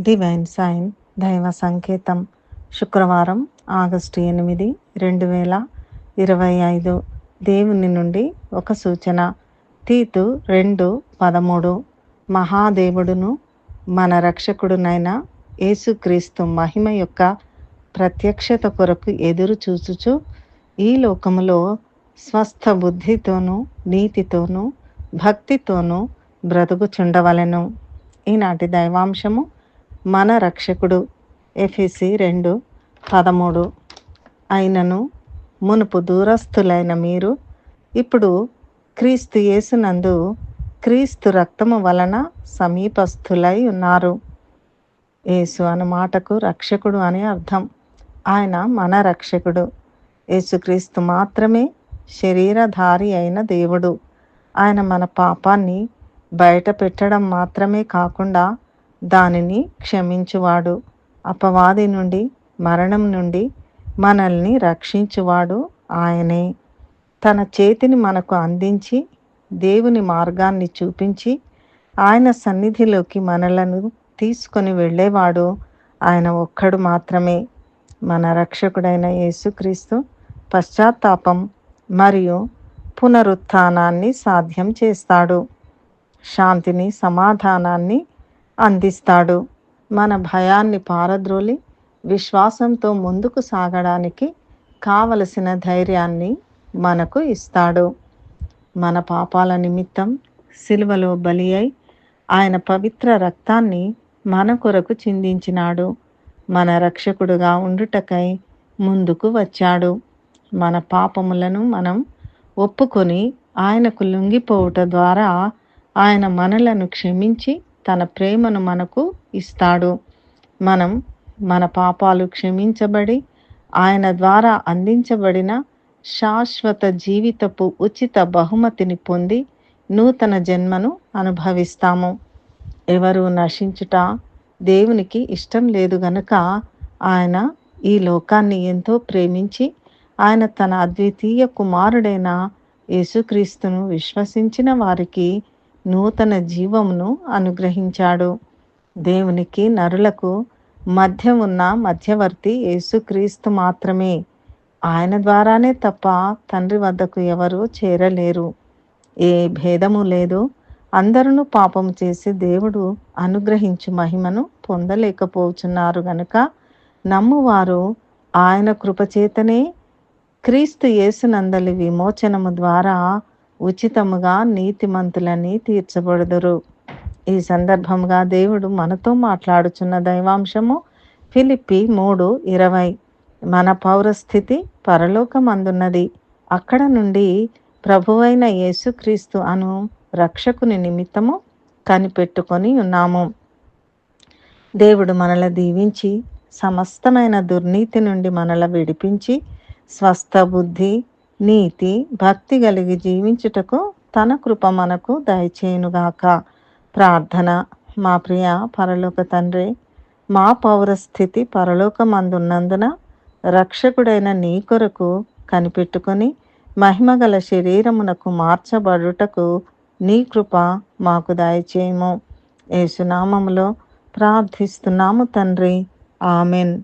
Divine sign దైవ సంకేతం. శుక్రవారం ఆగస్టు ఎనిమిది రెండు వేల ఇరవై ఐదు. దేవుని నుండి ఒక సూచన. తీతు రెండు పదమూడు. మహాదేవుడును మన రక్షకుడునైన యేసుక్రీస్తు మహిమ యొక్క ప్రత్యక్షత కొరకు ఎదురు చూచుచు ఈ లోకములో స్వస్థ బుద్ధితోనూ నీతితోనూ భక్తితోనూ బ్రతుకుచుండవలెను. ఈనాటి దైవాంశము మన రక్షకుడు ఎఫీసి రెండు పదమూడు అయినను మునుపు దూరస్థులైన మీరు ఇప్పుడు క్రీస్తు యేసునందు క్రీస్తు రక్తము వలన సమీపస్థులై ఉన్నారు. యేసు అన్న మాటకు రక్షకుడు అని అర్థం. ఆయన మన రక్షకుడు. యేసుక్రీస్తు మాత్రమే శరీరధారి అయిన దేవుడు. ఆయన మన పాపాన్ని బయట పెట్టడం మాత్రమే కాకుండా దానిని క్షమించువాడు. అపవాది నుండి మరణం నుండి మనల్ని రక్షించువాడు ఆయనే. తన చేతిని మనకు అందించి దేవుని మార్గాన్ని చూపించి ఆయన సన్నిధిలోకి మనలను తీసుకొని వెళ్ళేవాడు ఆయన ఒక్కడు మాత్రమే. మన రక్షకుడైన యేసుక్రీస్తు పశ్చాత్తాపం మరియు పునరుత్థానాన్ని సాధ్యం చేస్తాడు. శాంతిని సమాధానాన్ని అందిస్తాడు. మన భయాన్ని పారద్రోలి విశ్వాసంతో ముందుకు సాగడానికి కావలసిన ధైర్యాన్ని మనకు ఇస్తాడు. మన పాపాల నిమిత్తం సిలువలో బలి అయి ఆయన పవిత్ర రక్తాన్ని మన కొరకు చిందించినాడు. మన రక్షకుడుగా ఉండుటకై ముందుకు వచ్చాడు. మన పాపములను మనం ఒప్పుకొని ఆయనకు లొంగిపోవుట ద్వారా ఆయన మనలను క్షమించి తన ప్రేమను మనకు ఇస్తాడు. మనం మన పాపాలు క్షమించబడి ఆయన ద్వారా అందించబడిన శాశ్వత జీవితపు ఉచిత బహుమతిని పొంది నూతన జన్మను అనుభవిస్తాము. ఎవరు నశించుట దేవునికి ఇష్టం లేదు గనుక ఆయన ఈ లోకాన్ని ఎంతో ప్రేమించి ఆయన తన అద్వితీయ కుమారుడైన యేసుక్రీస్తును విశ్వసించిన వారికి నూతన జీవమును అనుగ్రహించాడు. దేవునికి నరులకు మధ్య ఉన్న మధ్యవర్తి యేసుక్రీస్తు మాత్రమే. ఆయన ద్వారానే తప్ప తండ్రి వద్దకు ఎవరూ చేరలేరు. ఏ భేదము లేదు. అందరూ పాపము చేసి దేవుడు అనుగ్రహించు మహిమను పొందలేకపోతున్నారు గనుక నమ్మువారు ఆయన కృపచేతనే క్రీస్తు యేసునందలి విమోచనము ద్వారా ఉచితముగా నీతిమంతులని తీర్చబడుదురు. ఈ సందర్భంగా దేవుడు మనతో మాట్లాడుచున్న దైవాంశము ఫిలిప్పి మూడు ఇరవై. మన పౌరస్థితి పరలోకమందున్నది. అక్కడ నుండి ప్రభువైన యేసుక్రీస్తు అను రక్షకుని నిమిత్తము కనిపెట్టుకొని ఉన్నాము. దేవుడు మనల దీవించి సమస్తమైన దుర్నీతి నుండి మనల విడిపించి స్వస్థ బుద్ధి నీతి భక్తి కలిగి జీవించుటకు తన కృప మనకు దయచేయునుగాక. ప్రార్థన. మా ప్రియ పరలోక తండ్రి మా పౌరస్థితి పరలోకమందున్నందున రక్షకుడైన నీ కొరకు కనిపెట్టుకొని మహిమగల శరీరమునకు మార్చబడుటకు నీ కృప మాకు దయచేయము. ఏసునామములో ప్రార్థిస్తున్నాము తండ్రి. ఆమెన్.